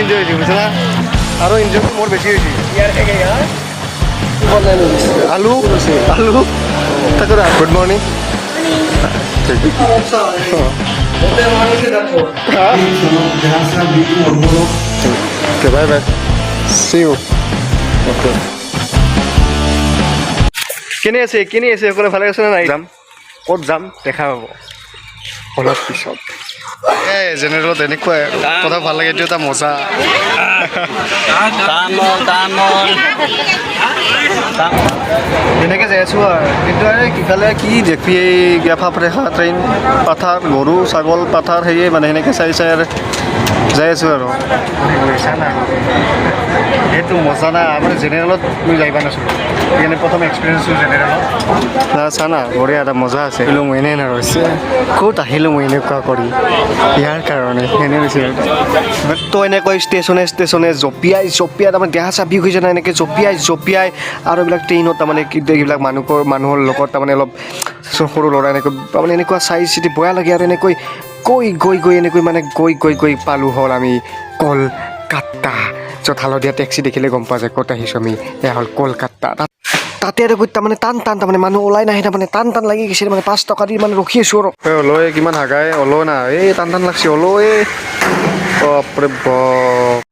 Enjoy হৈছে বুজিছা না এনজয়টো মোৰ বেছি হৈছে আলু? আলু? তাকে good morning Okay, bye bye. See you. Okay. কেনে আছে? কেনে আছে? সকলোৱে ভালে আছে নে নাই? যাম। ক'ত যাম? দেখা পাব। অলপ পিছত। এই জেনেৰেলত এনেকুৱাই। আৰু কথা ভালো লাগে এইটো এটা মজা। এনেকৈ যাই আছোঁ আৰু। কিন্তু এই ইফালে কি দেখবি এই গেফা ফ্ৰেখা ট্ৰেইন পাথাৰ গৰু ছাগল পাথাৰ সেয়ে মানে সেনেকৈ চাই চাই আৰু যাই আছোঁ আৰু। সেইটো মজা না মানে জেনেৰেলত মই যাই পোৱা নাছিলোঁ। সেইকাৰণে প্ৰথম এক্সপিৰিয়েঞ্চটো জেনেৰেলত না চা বঢ়িয়া এটা মজা আছে। মই এনেই নাৰৈছে। ক'ত আহিলোঁ মই এনেকুৱা কৰি? ইয়াৰ কাৰণে এনে হৈছে তো এনেকৈ ষ্টেচনে ষ্টেচনে জঁপিয়াই জঁপিয়াই, তাৰমানে দেহা চাবি হৈ যায় এনেকৈ জঁপিয়াই জঁপিয়াই আৰু এইবিলাক ট্ৰেইনত তাৰমানে এইবিলাক মানুহৰ মানুহৰ লগত তাৰমানে অলপ সৰু ল'ৰা এনেকৈ, তাৰমানে এনেকুৱা চাই চিতি বেয়া লাগে আৰু এনেকৈ গৈ গৈ গৈ, এনেকৈ মানে গৈ গৈ গৈ পালোঁ হ'ল আমি কলকাতা। য'ত হালধীয়া টেক্সি দেখিলে গম পোৱা যায় ক'ত আহিছোঁ আমি। এয়া হ'ল কলকাতা। তাত তাতে আৰু গৈ তাৰমানে টান টান তাৰমানে মানুহ ওলাই নাহে তাৰমানে টান টান লাগি গৈছে মানে পাঁচ টকা দি মানে ৰখি আছোঁ আৰু অলৈ কিমান হাগাই অলো না এই টান টান লাগছে অলো এই বাপৰে বাপ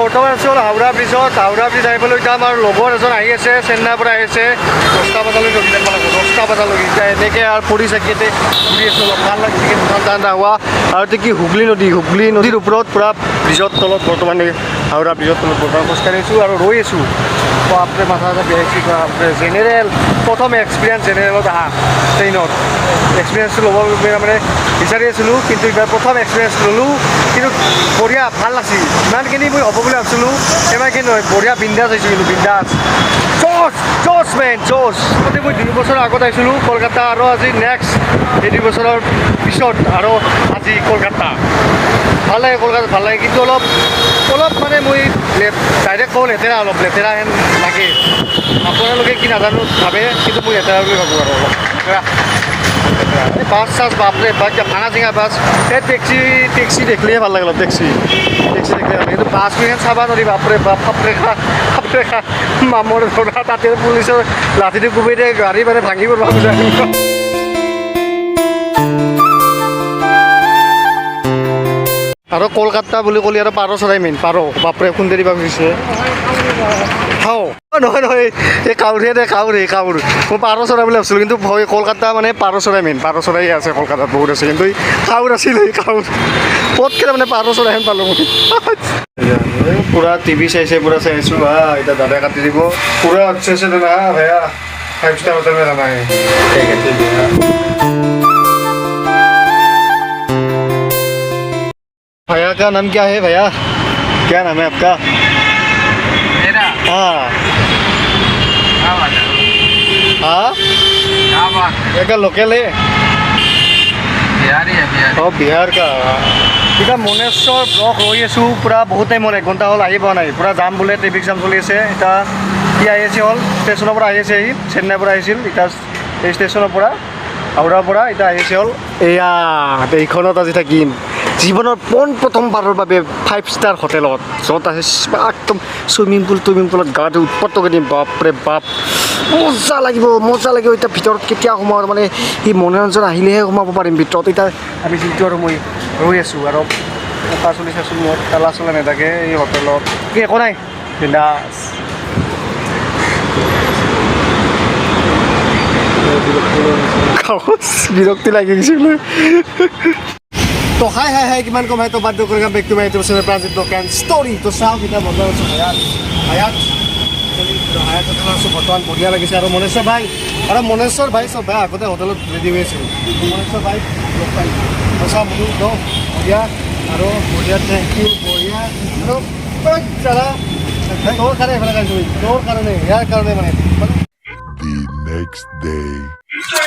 বৰ্তমান আছোঁ, হাওৰা ব্ৰিজত। হাওৰা ব্ৰিজ আহিবলৈ এতিয়া আমাৰ লগৰ এজন আহি আছে, চেন্নাইৰ পৰা আহি আছে। দহটা বজালৈ ৰখি থাকিব লাগিব, দহটা বজালৈকে। এতিয়া এনেকৈ আৰু পৰি চাকিতে ঘূৰি আছোঁ অলপ। ভালো লাগিছে ঠাণ্ডা ঠাণ্ডা হোৱা। আৰু এতিয়া কি হুগলী নদী, হুগলী নদীৰ ওপৰত পূৰা ব্ৰিজৰ তলত বৰ্তমান হাওৰা ব্ৰিজৰ তলত বৰ্তমান খোজকাঢ়ি আছোঁ আৰু ৰৈ আছোঁ। বাপৰে, মাথা চাথা বেয়াইছে বাপৰে। জেনেৰেল প্ৰথম এক্সপিৰিয়েঞ্চ জেনেৰেলত আহা ট্ৰেইনত এক্সপিৰিয়েঞ্চটো ল'ব মানে বিচাৰি আছিলোঁ, কিন্তু এইবাৰ প্ৰথম এক্সপিৰিয়েঞ্চ ল'লোঁ। কিন্তু বঢ়িয়া, ভালো লাগছিল ইমানখিনি মই হ'ব বুলি ভাবিছিলোঁ। ইমানখিনি নহয় বঢ়িয়া বিন্দাছ হৈছোঁ কিন্তু, বিন্দাছ। জৰ্জ জৰ্জ মেন জৰ্জ গতিকে মই দুই বছৰ আগত আহিছিলোঁ কলকাতা আৰু আজি নেক্সট এই দুই বছৰৰ পিছত আৰু আজি কলকাতা। ভালো লাগে কলকাতাত ভালো লাগে। কিন্তু অলপ অলপ মানে মই ডাইৰেক্ট কওঁ লেতেৰা, অলপ লেতেৰা হেন লাগে। আপোনালোকে কি নাজানো ভাবে, কিন্তু মই লেতেৰা বুলি ভাবোঁ আৰু অলপ। এই বাছ চাছ, বাপৰে বাছ ভাঙা চিঙা বাছ। এই টেক্সি টেক্সি দেখিলেহে ভালো লাগে অলপ টেক্সি টেক্সি দেখিলে ভালো কিন্তু কেইখন চাব নোৱাৰি, বাপৰে বাপ, বাপৰে খা বাপৰে খা। মামৰ ধৰা তাতে পুলিচৰ লাঠিটো কোবাই দিয়ে, গাড়ী মানে ভাঙিব নোৱাৰা আৰু কলকাতা বুলি ক'লে আৰু পাৰ চৰাই মেইন পাৰ। বাপৰে সুন্দৰী বাগ দিছে খাওঁ নহয় নহয় এই কাউৰীয়ে দে কাউৰী কাউৰ মই পাৰ চৰাই বুলি ভাবিছিলোঁ কিন্তু হয় কলকাতা মানে পাৰ চৰাই মেইন পাৰ চৰাই আছে কলকাতাত বহুত আছে কিন্তু এই কাউৰ আছিল এই কাউৰ পটকৈ মানে পাৰ চৰাই হেন পালোঁ মই পূৰা টিভি চাইছে পূৰা চাই আছোঁ হা এতিয়া দাদাই কাটি দিব পূৰা अच्छे से देना हाँ भैया फाइव स्टार होटल में रहना है ठीक है ठीक है भैया का नाम क्या है भैया क्या नाम है आपका मेरा हाँ क्या बात है हाँ क्या बात ये का लोकल है बिहारी है बिहारी অঁ বিহাৰ কা এতিয়া মনেশ্বৰ ব্লক ৰৈ আছোঁ পূৰা বহুত টাইম হ'ল এক ঘণ্টা হ'ল আহি পোৱা নাই পূৰা যাম বোলে ট্ৰেফিক জাম চলি আছে এতিয়া সি আহি আছে হ'ল ষ্টেচনৰ পৰা আহি আছে সি চেন্নাইৰ পৰা আহিছিল এতিয়া এই ষ্টেচনৰ পৰা হাওৰাৰ পৰা এতিয়া আহি আছে হ'ল এয়া এইখনত আজি থাকিম জীৱনৰ পোন প্ৰথমবাৰৰ বাবে ফাইভ ষ্টাৰ হোটেলত য'ত আছে একদম চুইমিং পুল টুইমিং পুলত গা ধুই উৎপত্তকৈ দিম। বাপৰে বাপ মজা লাগিব মজা লাগিব। এতিয়া ভিতৰত কেতিয়া সোমাওঁ মানে সি মনোৰঞ্জন আহিলেহে সোমাব পাৰিম ভিতৰত। এতিয়া আমি যিটো আৰু মই ৰৈ আছোঁ আৰু পকা চলি চাইছোঁ মই তালা চলা নাথাকে এই হোটেলত। কি একো নাই? বিন্দাছ। বিৰক্তি লাগি গৈছিল তো হাই হাই হাই, কিমান কমাই তো বাধ্য কৰি back to my YouTube channel Pranjit দোকান ষ্টৰি তো চাওঁ কেতিয়া বন্ধ আছোঁ হায়াত হায়াত হায়াত আছোঁ, বৰ্তমান বঢ়িয়া লাগিছে। আৰু মনেশ্বৰ ভাই, আৰু মনেশ্বৰ ভাই চব, ভাই, আগতে হোটেলত ৰেডি হৈ আছিল। মনেশ্বৰ ভাই, লগ পাই। চাওঁ ন বঢ়িয়া, আৰু বঢ়িয়া থেংক ইউ বঢ়িয়া। আৰু দাদা তোৰ কাৰণে এইফালে গাইছোঁ তোৰ কাৰণে, ইয়াৰ কাৰণে মানে.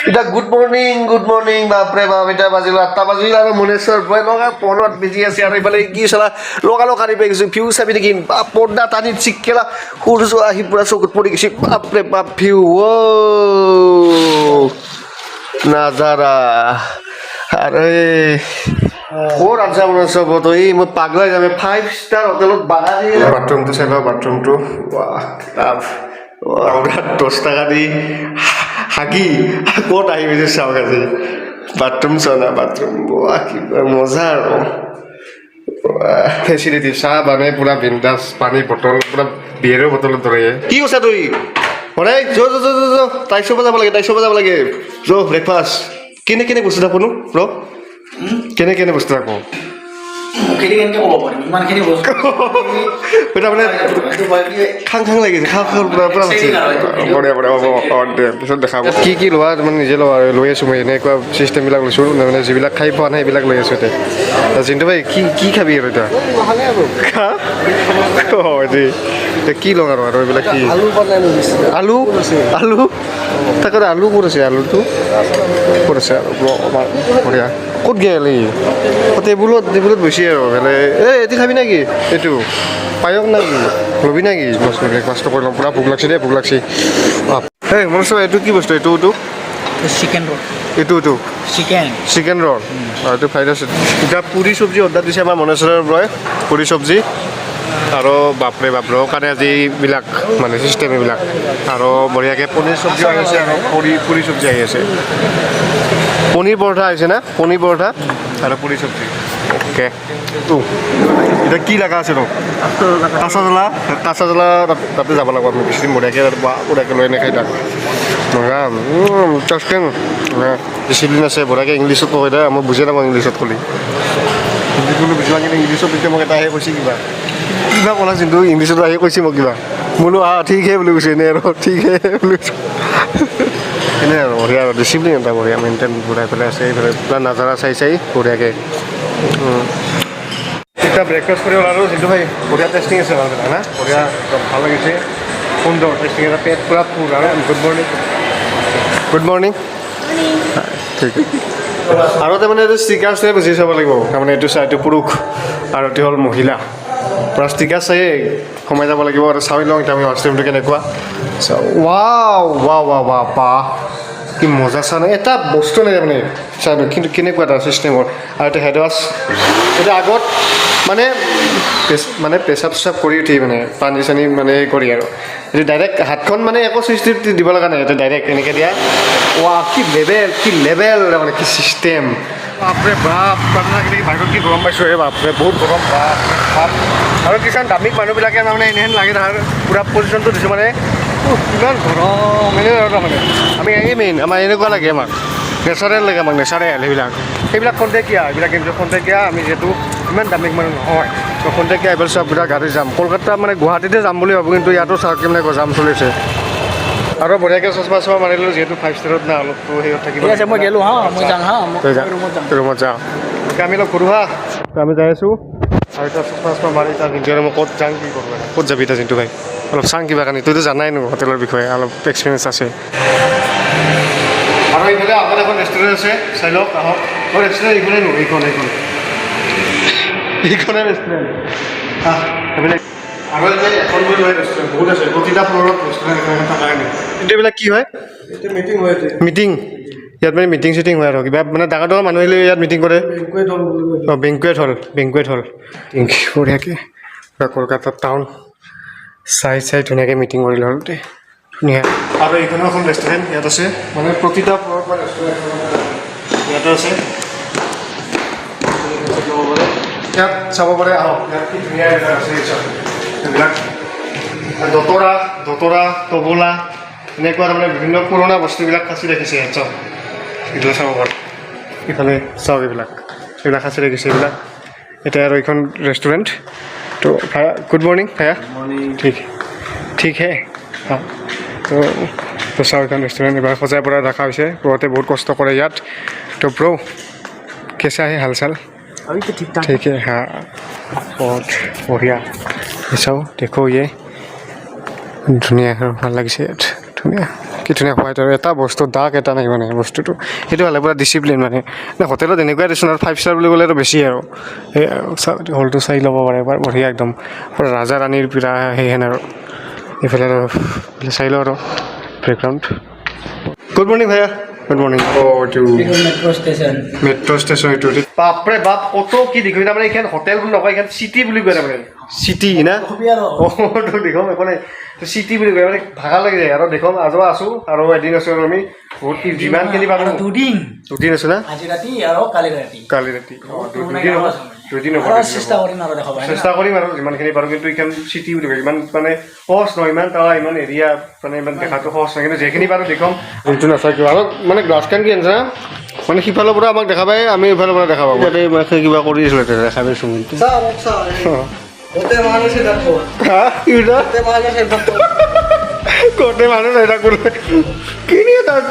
এতিয়া গুড মৰ্ণিং গুড মৰ্ণিং বাপৰে বাপ এতিয়া বাজিল আঠটা বাজিল আৰু মনেশ্বৰ বয় লগা ফোনত বিজি আছে আৰু এইফালে কি চলা লগা লগা কাঢ়ি পাই গৈছোঁ ভিউ চাবি নেকি? বা পৰ্দা টানি চিকেলা সূৰ্য আহি পুৰা চকুত পৰি গৈছে। বাপৰে বাপ ভিউ অ' নাজাৰা। আৰু ক'ত আছা মনেশ্বৰ বতো এই মই পাগলাই যাম। ফাইভ ষ্টাৰ হোটেলত বাগানী বাথৰুমটো চাই লওঁ বাথৰুমটো দহ টকা দি। হাগি ক'ত আহি গৈছে চাওক আজি? বাথৰুম না বাথৰুম? বোৱা কিবা মজা আৰু। ফেচিলিটি চাহ বানে পুৰা বিন্দাছ পানী বটল পুৰা বিয়েৰৰ বটলত ধৰে কি কৈছা তুই হৰে য য য য য টাইচ যাব লাগে টাইচ যাব লাগে। য ব্ৰেকফাষ্ট কেনে কেনে বস্তু থাকোঁ ৰ? কেনে কেনে বস্তু থাকোঁ? মুখেদি কেনেকে ক'ব পাৰিম? ইমানখিনি বস্তু তাৰমানে কি খাং খাং লাগিছে খাং খাং পুৰা পুৰা বঢ়িয়া বঢ়িয়া হ'ব অঁ দে পিছত দেখাব কি কি লোৱা মানে নিজে লোৱা লৈ আছোঁ মই এনেকুৱা চিষ্টেমবিলাক লৈছোঁ মানে যিবিলাক খাই পোৱা নাই সেইবিলাক লৈ আছোঁ এতিয়া। জিন্তু ভাই কি কি খাবি আৰু এতিয়া? খা অঁ দেই এতিয়া কি লওঁ আৰু আৰু এইবিলাক কি? আলু আলু? আলু তাকে আলু ক'ত আছে? আলুটো ক'ত আছে? বঢ়িয়া। ক'ত গেল? টেবুলত টেবুলত বসি আৰু বেলে এই এটি খাবি নেকি? এইটো পায়ক নেকি? ল'বি নেকি? বস্তু কষ্ট কৰি ল'ম পূৰা ভোক লাগছে দেই ভোক লাগিছে। এই এই মনত এইটো কি বস্তু? এইটো এইটো? চিকেন ৰ'ল এইটো এইটো? চিকেন চিকেন ৰ'ল এইটো ফ্ৰাইড ৰাইচ এতিয়া পুৰি চব্জি অৰ্ডাৰ দিছে আমাৰ মনেশ্বৰৰ পৰাই পুৰি চব্জি। আৰু বাপৰে বাপৰে কাৰণে আজি এইবিলাক মানে চিষ্টেম এইবিলাক আৰু বঢ়িয়াকৈ পনীৰ চব্জি আহি আছে আৰু পুৰি পুৰি চব্জি আহি আছে। পনীৰ পৰঠা আহিছে না? পনীৰ পৰঠা? আৰু পুৰি চব্জি। অ'কে। এতিয়া কি লগা আছে নো? কাঁচা জ্বলা? কাঁচা জ্বলা তাতে যাব লাগিব আমি বেছি বঢ়িয়াকৈ বা বঢ়িয়াকৈ লৈ এনেকৈ তাক। ইণ্টাৰেষ্টিং ডিচিপ্লিন আছে বঢ়িয়াকৈ ইংলিছত কয় দে মই বুজি নাপাওঁ ইংলিছত ক'লি। পাওঁ কিন্তু ইংলিছত তেতিয়া মোক এটা আহি কৈছে কিবা। কিবা ক'লা কিন্তু ইংলিছত আহি কৈছে মোক কিবা। বোলো আহ ঠিক হে বুলি কৈছে এনেই আৰু ঠিক হে বুলি কৈছোঁ। এনেই আৰু বঢ়িয়া আৰু ডিচিপ্লিন এটা বঢ়িয়া মেইনটেইন ঘূৰাই পেলাই আছে এইফালে পূৰা নাজাৰা চাই চাই বঢ়িয়াকৈ। এতিয়া ব্ৰেকফাষ্ট কৰি ওলালোঁ জিন্তু ভাই বঢ়িয়া টেষ্টিং আছে ভালো না? বঢ়িয়া একদম ভালো লাগিছে। সুন্দৰ টেষ্টিং এটা পেট পূৰা ফুল আৰু গুড মৰ্ণিং গুড মৰ্ণিং ঠিক। আৰু তাৰমানে এইটো ষ্টিকাৰটোৱে বুজি চাব লাগিব। তাৰমানে এইটো চাই এইটো পুৰুষ আৰু এইটো হ'ল মহিলা। পূৰা ষ্টিকাৰ সোমাই যাব লাগিব আৰু চাই লওঁ, এতিয়া আমি ৱাছৰুমটো কেনেকুৱা? ৱাও ৱা ৱা ৱা বা, কি মজা চা নাই এটা বস্তু নাই তাৰমানে চাই লওঁ কিন্তু কেনেকুৱা এটা ছিষ্টেমৰ আৰু এইটো হেড ৱাছ এইটো আগত মানে মানে পেচাব চেচাব কৰি উঠি মানে পানী চানী মানে কৰি আৰু। এইটো ডাইৰেক্ট হাতখন মানে একো সৃষ্টি দিব লগা নাই এইটো ডাইৰেক্ট এনেকৈ দিয়া। ৱা কি লেভেল কি লেভেল মানে কি ছিষ্টেম বাপৰে বাপ প্ৰাৰ্থনাখিনি বাহিৰত কি গৰম পাইছোঁ এই বাপৰে, বহুত গৰম, বাপ বাপ। আৰু কিছুমান দামী মানুহবিলাকে তাৰমানে এনেহেন লাগে তাৰ পূৰা পজিশ্যনটো দিছোঁ মানে ইমান গৰম, এনে আৰু তাৰমানে। আমি এই মেইন আমাৰ এনেকুৱা লাগে আমাক নেচাৰেল লাগে আমাক নেচাৰেল সেইবিলাক। সেইবিলাক খন্তেকীয়া, এইবিলাক কিন্তু খন্তেকীয়া, আমি যিহেতু ইমান দামী মানুহ নহয় খন্তেকীয়া এইবাৰ চব গাড়ী যাম কলকাতা মানে গুৱাহাটীতে যাম বুলি ভাবোঁ, কিন্তু ইয়াতো চাওক কেনেকৈ জাম চলিছে। আৰু বঢ়িয়াকৈ চচমা চচমা মাৰিলোঁ যিহেতু ফাইভ ষ্টাৰত না অলপতো হেৰিত থাকিব ঠিক আছে মই গেলোঁ হা মই যাম হা ৰুমত যাম। ৰুমত যা। এতিয়া আমি অলপ ঘূৰো হা। আমি যাই আছোঁ। আৰু এতিয়া চচমা চচমা মাৰি তাৰ জিন্তু মই ক'ত যাম কি কৰোঁ ক'ত যাবি এতিয়া জিন্তু ভাই? অলপ চাং কিবা কাৰণে তইতো জানাই নো হোটেলৰ বিষয়ে অলপ এক্সপিৰিয়েঞ্চ আছে। আৰু এইফালে আগত এখন ৰেষ্টুৰেণ্ট আছে চাই লওক আহক। অঁ ৰেষ্টুৰেণ্ট এইখনে নো এইখন এইখন। এইখনে ৰেষ্টুৰেণ্ট আহ এইফালে আৰু যে এখন বুলি নহয় ৰেষ্টুৰেণ্ট বহুত আছে প্ৰতিটা ফ্ল'ৰত ৰেষ্টুৰেণ্ট এখন এখন কাৰণে কিন্তু এইবিলাক কি হয়? মিটিং ইয়াত মানে মিটিং চিটিং হয় আৰু। কিবা মানে ডাঙৰ ডাঙৰ মানুহ আহিলে ইয়াত মিটিং কৰে। অঁ বেংকুৱেট হল বেংকুৱেট হল বঢ়িয়াকৈ। পূৰা কলকাতাত টাউন চাই চাই ধুনীয়াকৈ মিটিং কৰিলে হ'ল দেই ধুনীয়া। আৰু এইখনো এখন ৰেষ্টুৰেণ্ট ইয়াত আছে। মানে প্ৰতিটা ফ্ল'ৰত মানে ৰেষ্টুৰেণ্ট ইয়াতো আছে। ইয়াত চাব পাৰে। আহক ইয়াত কি ধুনীয়া আছে। এইবিলাক দতৰা দতৰা তবলা এনেকুৱা তাৰমানে বিভিন্ন পুৰণা বস্তুবিলাক সাঁচি ৰাখিছে ইয়াত চাওক এইবিলাক চাব পাৰে ইফালে চাওক এইবিলাক এইবিলাক সাঁচি ৰাখিছে এইবিলাক এতিয়া আৰু এইখন ৰেষ্টুৰেণ্ট তো ভায়া গুড মৰ্ণিং ভায়া ঠিক ঠিক হে হা তো তো চাওক এইখন ৰেষ্টুৰেণ্ট এইবাৰ সজাই পৰাই ৰখা হৈছে বহুতে বহুত কষ্ট কৰে ইয়াত তো ব্ৰ কেঁচা হে হাল চাল अभी तो ठीक ठाक ठीक है हाँ बहुत বঢ়িয়া এই চাওঁ দেখো ইয়ে। ধুনীয়া আৰু ভালো লাগিছে ইয়াত। ধুনীয়া। কি ধুনীয়া হোৱাইট আৰু এটা বস্তু দাগ এটা নাই মানে বস্তুটো। সেইটো হ'লে পূৰা ডিচিপ্লিন মানে। নে হোটেলত এনেকুৱাই দিছোঁ আৰু ফাইভ ষ্টাৰ বুলি ক'লেতো বেছি আৰু। সেই আৰু হলটো চাই ল'ব পাৰে এবাৰ বঢ়িয়া একদম। পূৰা ৰাজা ৰাণীৰ পূৰা সেইহেন আৰু। এইফালে আৰু এইফালে চাই লওঁ আৰু। বেকগ্ৰাউণ্ড গুড মৰ্ণিং ভাইয়া। Good morning metro' station metro' station এইটো। বাপৰে বাপ কত কি দেখিবি তাৰমানে এইখন হোটেল বুলি নকয় এইখন চিটি বুলি কয় তাৰমানে। চিটি না? কবি আৰু। অঁ তো একো নাই। চিটি বুলি কয় মানে ভাগা লাগি যায়। আৰু দেখোন আজি আছোঁ আৰু এদিন আছোঁ আৰু আমি বহুত যিমানখিনি পাৰোঁ দুদিন। দুদিন আছোঁ না? আজি ৰাতি আৰু কালি ৰাতি। কালি ৰাতি। দুদিন হ'ব দুদিন হ'ব চেষ্টা কৰিম আৰু চেষ্টা কৰিম আৰু যিমানখিনি পাৰোঁ কিন্তু এইখন চিটি বুলি কয়। ইমান মানে সহজ নহয় ইমান তাৰ ইমান এৰিয়া মানে ইমান দেখাটো সহজ নহয়। কিন্তু যিখিনি পাৰোঁ দেখুৱাম যোনটো নাচাকিব আৰু মানে গ্লাছখন কি আনিছা মানে সিফালৰ পৰা আমাক দেখা পায় আমি ইফালৰ পৰা দেখা পাওঁ। ইয়াতে কিবা কৰি আছিলোঁ দেখা পাইছোঁ চাওঁ গোটেই মানুহ চাই থাকব। হা কি থাকোঁ কিনি তাত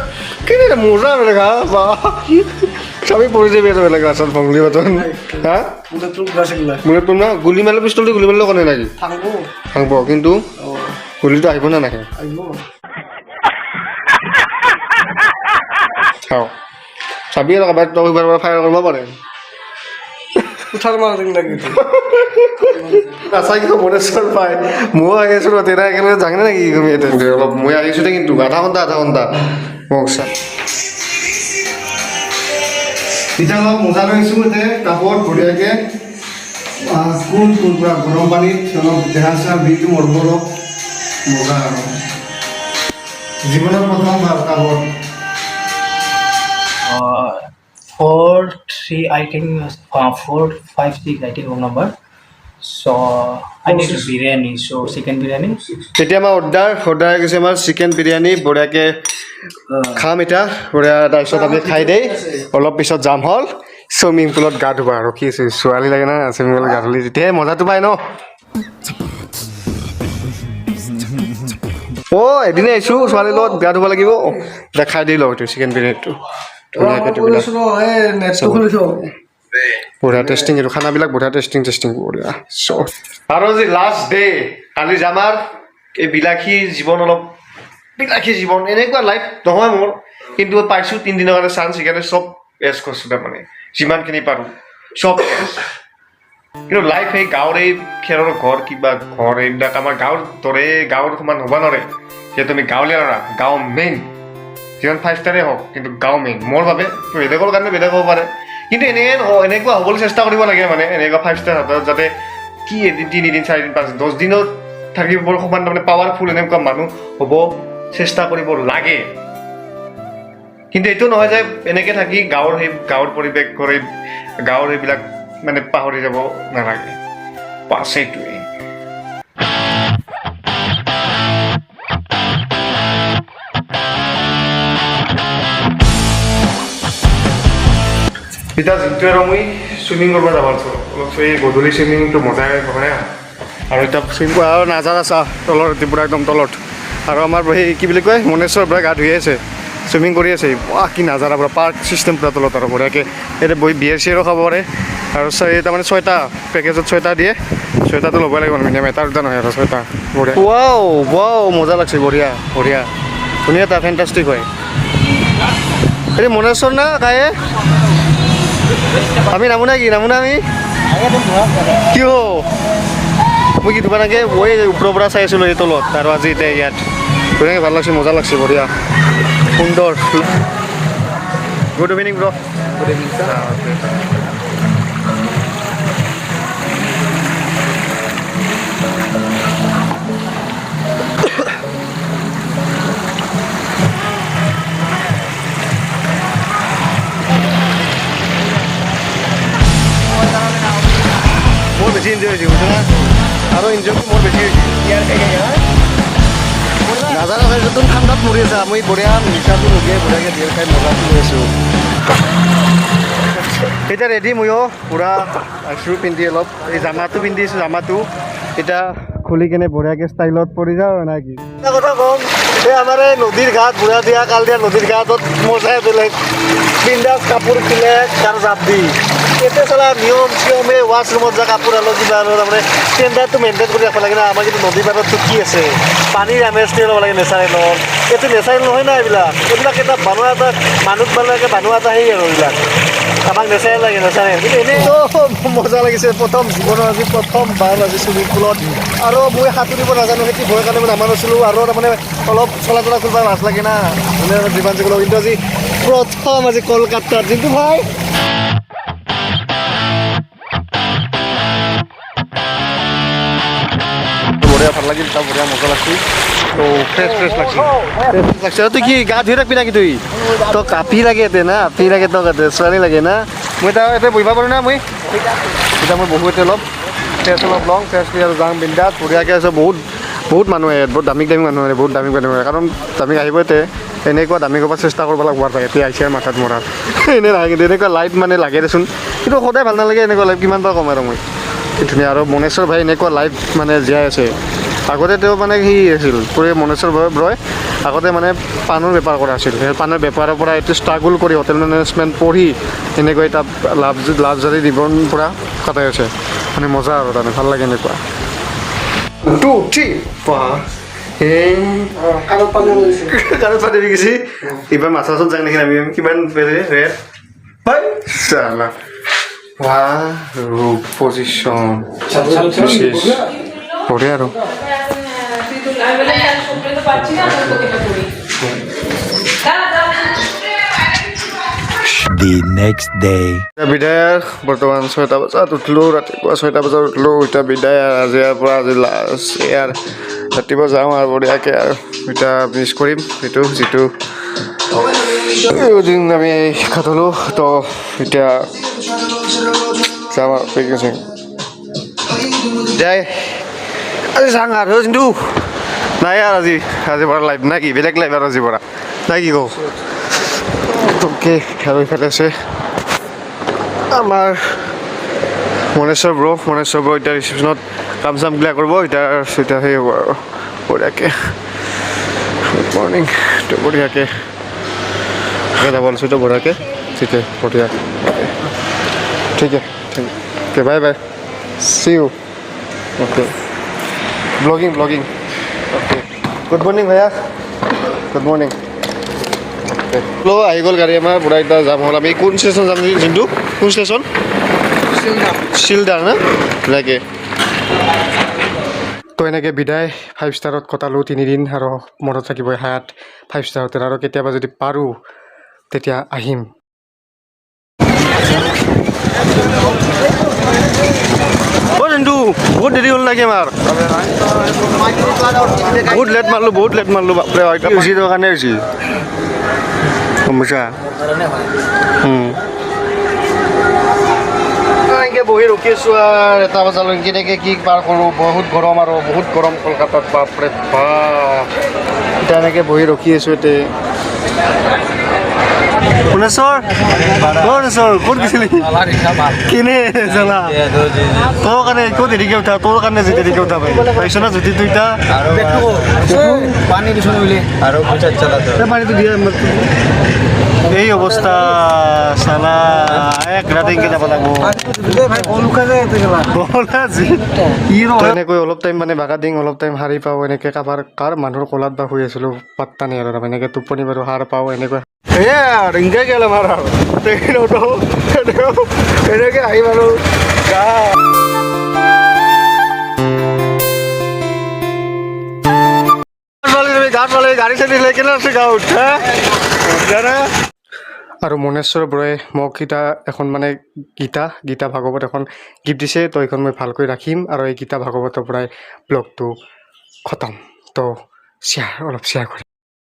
কিনি মজা বেলেগা বা সবই পড়ে যাবে এটা বেলেগ আসার ফংলি মতন। হ্যাঁ মনে তোর না? গুলি মারলে পিস্তল গুলি মারলে কোনে নাকি? থাকব কিন্তু গুলিটো আহিব না নাহে আহিব চাবি আৰু কাবাৰ ফায়াৰ কৰিব পাৰে লাগি আছা মনেশ্বৰ পাই ময়ো আহি আছোঁ তেৰা একেলগে নেকি? তুমি অলপ মই আহিছোঁ দে কিন্তু, আধা আধা ঘণ্টা। মোক চা এতিয়া অলপ মোজা লৈছোঁ এতিয়া কাপোৰত বঢ়িয়াকৈ। কোন কোন গৰম পানীত অলপ দেহা চেহা বিষটো মৰিব অলপ মজা আৰু। জীৱনত প্ৰথম ভালো কাপোৰ। Four three I think uh, four five six I think wrong number. So I need biryani. So chicken biryani. তেতিয়া আমাৰ অৰ্ডাৰ অৰ্ডাৰ গৈছে আমাৰ চিকেন বিৰিয়ানী বঢ়িয়াকৈ খাম এতিয়া। বঢ়িয়া তাৰপিছত আমি খাই দেই। অলপ পিছত যাম হ'ল। চুইমিং পুলত গা ধুবা। আৰু কি ছোৱালী লাগে না চুইমিং পুলত গা ধুলি তেতিয়াহে মজাটো পায় ন। অ' এদিনে আহিছোঁ। ছোৱালীৰ লগত গা ধুব লাগিব। এতিয়া খাই দি লওঁ এইটো চিকেন বিৰিয়ানীটো বঢ়িয়া টেষ্টিং এইটো খানাবিলাক বঢ়িয়া টেষ্টিং টেষ্টিং বঢ়িয়া আৰু লাষ্ট ডে কালি যাম আৰু এই বিলাসী জীৱন অলপ বিলাসী জীৱন এনেকুৱা লাইফ নহয় মোৰ। কিন্তু পাইছোঁ তিনিদিনৰ কাৰণে চান্স সেইকাৰণে চব এজ কৰিছোঁ তাৰমানে যিমানখিনি পাৰোঁ চব কিন্তু লাইফ সেই গাঁৱৰ এই খেৰৰ ঘৰ কিবা ঘৰ এইবিলাক আমাৰ গাঁৱৰ দৰে গাঁৱৰ সমান হ'ব নোৱাৰে। যিহেতু আমি গাঁৱলীয়া ল'ৰা গাঁও মেইন যিমান ফাইভ ষ্টাৰেই হওক, কিন্তু গাঁও মেইন মোৰ বাবে, বেলেগৰ কাৰণে বেলেগ হ'ব পাৰে। কিন্তু এনে এনেকুৱা হ'বলৈ চেষ্টা কৰিব লাগে মানে এনেকুৱা ফাইভ ষ্টাৰ হাতত যাতে কি এদিন, তিনিদিন, চাৰিদিন, পাঁচদিন দহ দিনত থাকিবৰ সমান তাৰমানে পাৱাৰফুল এনেকুৱা মানুহ হ'ব চেষ্টা কৰিব লাগে। কিন্তু এইটো নহয় যে এনেকৈ থাকি গাঁৱৰ সেই, গাঁৱৰ পৰিৱেশ কৰি গাঁৱৰ এইবিলাক মানে পাহৰি যাব নালাগে। বাছ সেইটোৱেই এতিয়া যিটো আৰু মই চুইমিং কৰিব যাব অলপ এই গধূলি চুইমিংটো মজাই হয় আৰু এতিয়া চুইমিং আৰু নাজানা চা তলৰ ত্ৰিপুৰা একদম তলত। আৰু আমাৰ সেই কি বুলি কয় মনেশ্বৰ পৰা গা ধুই আছে চুইমিং কৰি আছে। বাহ কি নাজাৰা পূৰা পাৰ্ক চিষ্টেম পূৰা তলত আৰু বঢ়িয়াকৈ। এতিয়া বহি বিয়েৰ চিয়েৰো খাব পাৰে। আৰু তাৰমানে ছয়টা পেকেজত ছয়টা দিয়ে। ছয়টাটো ল'বই লাগিব মিনিমাম এটা দুটা নহয় আৰু ছয়টা। বঢ়িয়া। ৱাও ৱাও মজা লাগছে বঢ়িয়া বঢ়িয়া। ধুনীয়া এটা ফেণ্টাষ্টিক হয়। এই মনেশ্বৰ না কায়ে আমি নামো না কি? নামো না আমি কিয় মই কি ধুবা নাগে মই ওপৰৰ পৰা চাই আছিলোঁ এই তলত আৰু আজি এতিয়া ইয়াত। ধুনীয়াকৈ ভালো লাগছে মজা লাগছে বঢ়িয়া। সুন্দৰ। Good evening bro good evening বেছি এনজয় হৈছে বুজিছা না? আৰু এনজয়টো মোৰ বেছি হৈছে নাজানো হয় তুমি ঠাণ্ডাত মৰি আছা মই বঢ়িয়া নিচাটো নুকিয়াই বঢ়িয়াকৈ বিয়েৰ খাই মজাটো লৈ আছোঁ। এতিয়া ৰেডি ময়ো, পূৰা আছোঁ পিন্ধি অলপ, এই জামাটো পিন্ধিছোঁ জামাটো। এতিয়া খুলি কেনে বঢ়িয়াকৈ ষ্টাইলত পৰি যাওঁ, না কি? কথা কম, এই আমাৰ এই নদীৰ ঘাট, বুঢ়া দিয়া কাল দিয়া নদীৰ ঘাটত মজাই বেলেগ। বিন্দাছ কাপোৰ চিলেক্ট আৰু জাপ। দি এতিয়া চালা নিয়ম, চিয়মে ৱাছৰুমত যা কাপোৰ আলো কিবা আলো তাৰমানে ষ্টেণ্ডাৰ্ডটো মেইনটেইন কৰি ৰাখিব লাগে না। আমাৰ কিন্তু নদী পাৰতটো কি আছে? পানীৰ আমেজটোৱে ল'ব লাগে নেচাৰেলৰ এইটো নেচাৰেল নহয় না এইবিলাক। এইবিলাক এটা বনোৱা এটা, মানুহ বনোৱাকৈ বনোৱা এটা সেই আৰু এইবিলাক। আমাক নেচাৰেল লাগে, নেচাৰেল। কিন্তু এনেইতো মজা লাগিছে। প্ৰথম জীৱনৰ আজি প্ৰথমবাৰ আজি চুইমিং পুলত। আৰু মই সাঁতুৰিব নাজানো, সেইটো ভয়ৰ কাৰণে নামা নাছিলোঁ আৰু তাৰমানে অলপ চলা চলা কৰিব লাজ লাগে না। মানে যিমান যি কিন্তু আজি প্ৰথম আজি কলকাতাত কিন্তু ভাই! বঢ়িয়া ভালো লাগিল, তাৰ বঢ়িয়া মজা লাগছিল তো ফ্ৰেছ ফ্ৰেছ লাগছিল। ফ্ৰেছ লাগছে তুই কি গা ধুই ৰাখবি নেকি তুই? তই কাপি লাগে এতে না আপি লাগে তই কাটে ছোৱালী লাগে না। মই তাৰ ইয়াতে বহিব পাৰোঁ না মই। এতিয়া মই বহু এতিয়া অলপ। ফ্ৰেছ অলপ লওঁ ফ্ৰেছ কৰি আৰু যাম বিন্দাত বঢ়িয়াকৈ আছে বহুত বহুত মানুহ আহে, বহুত দামী দামী মানুহ আহে, বহুত দামী মানুহ কাৰণ দামী আহিব এতে এনেকুৱা দামী কৰিব চেষ্টা কৰিব লাগিব আৰু এতিয়া আহিছে মাথাত মৰাত এনেই নাহে কিন্তু, এনেকুৱা লাইট মানে লাগে দেচোন। কিন্তু সদায় ভালো নালাগে এনেকুৱা লাইট কিমান বাৰ কম আৰু মই। কি ধুনীয়া আৰু মনেশ্বৰ ভাই এনেকুৱা লাইফ মানে জীয়াই আছে। আগতে তেওঁ মানে সি আছিল পুৰে মনেশ্বৰ ভাই ৰয় আগতে মানে পাণৰ বেপাৰ কৰা আছিল। সেই পাণৰ বেপাৰৰ পৰা এইটো ষ্ট্ৰাগল কৰি হোটেল মেনেজমেণ্ট পঢ়ি এনেকৈ এটা লাভ লাভজাৰী জীৱন পূৰা কটাই আছে। মানে মজা আৰু তাৰমানে ভালো লাগে এনেকুৱা। টু থ্ৰী কাণত এইবাৰ মাছ চাছত যাং নেকি আমি? কিমান ৰেট Wow, position. বিশেষ পড়ে আরও আমি বলে সম্পূর্ণ পাচ্ছি না আমি তোকে করি দাঁড়া দাঁড়া the next day. বিদায় বৰ্তমান ছয়টা বজাত উঠিলোঁ ৰাতিপুৱা ছয়টা বজাত উঠিলোঁ এতিয়া বিদায় আৰু আজি ইয়াৰ পৰা আজি লাষ্ট এয়াৰ ৰাতিপুৱা যাওঁ আৰু বঢ়িয়াকৈ আৰু এতিয়া মিছ কৰিম সেইটো যিটো দিন আমি খাটলোঁ তো এতিয়া যাম আৰু পেকিং চেকিং যায় আজি যাং আৰু কিন্তু নাই আৰু আজি আজিৰ পৰা লাইভ নাই কি বেলেগ লাইভ আৰু আজিৰ পৰা নাই কি কওঁ তোকে ইফালে আছে আমাৰ মনেশ্বৰ ব্ৰ মনেশ্বৰ ব্ৰ এতিয়া ৰিচিপশ্যনত কাম চামবিলাক কৰিব এতিয়া এতিয়া সেই হ'ব আৰু বঢ়িয়াকৈ গুড মৰ্ণিং তো বঢ়িয়াকৈ যাব লৈছোঁ তো বঢ়িয়াকৈ ঠিক বঢ়িয়া ঠিক bye bye see you okay blogging good morning ভাইয়া গুড মৰ্ণিং আহি গ'ল গাড়ী আমাৰ বুঢ়া এতিয়া যাম হ'ল আমি কোন ষ্টেচন যাম যোনটো কোন ষ্টেচন চিলদাৰ না লাগে তো এনেকৈ বিদায় ফাইভ ষ্টাৰত কটালোঁ তিনিদিন আৰু মনত থাকিব হায়াত ফাইভ ষ্টাৰ হোটেল আৰু কেতিয়াবা যদি পাৰোঁ তেতিয়া আহিম। অ' জিন্তু বহুত দেৰি হ'ল নেকি আমাৰ? বহুত লেট মাৰলোঁ বহুত লেট মাৰলোঁ বাপৰে বাপ হৈছে তোৰ কাৰণে হৈছে সমস্যা এনেকৈ বহি ৰখি আছোঁ আৰু এটা বজালৈ। কেনেকৈ কি পাৰ কৰোঁ বহুত গৰম আৰু বহুত গৰম কলকাতাত বাপৰে বাপ। এতিয়া এনেকৈ বহি ৰখি আছোঁ এতিয়া। শুনেশ্বৰ শুনেশ্বৰ ক'ত গৈছিলি? কেনে জানা? তোৰ কাৰণে ক'ত দেৰিকৈ উঠা? তোৰ কাৰণে যে দেৰিকৈ উঠা পাই পাইছ না যদি তুই এতিয়া পানি দিছো বলে আর পঞ্চাশ চালাতে এই পানীটো দিয়া। এই অৱস্থা চালা। এক ৰাতি এনেকৈ যাব লাগিব। ভাই এনেকৈ অলপ টাইম মানে বাগা দিং অলপ টাইম সাৰি পাওঁ এনেকৈ কাবাৰ কাৰ মানুহৰ কলাত বা শুই আছিলোঁ পাত্তা নাই আৰু এনেকৈ টোপনি বাৰু সাৰ পাওঁ এনেকৈ সেয়ে আৰু এনেকৈ গেল আমাৰ আৰু মোক গীতা এখন মানে গীতা গীতা ভাগৱত এখন গিফ্ট দিছে, তো এইখন মই ভালকৈ ৰাখিম আৰু এই গীতা ভাগৱতৰ পৰাই ব্লগটো খতম। তো শ্বেয়াৰ অলপ শ্বেয়াৰ কৰিম।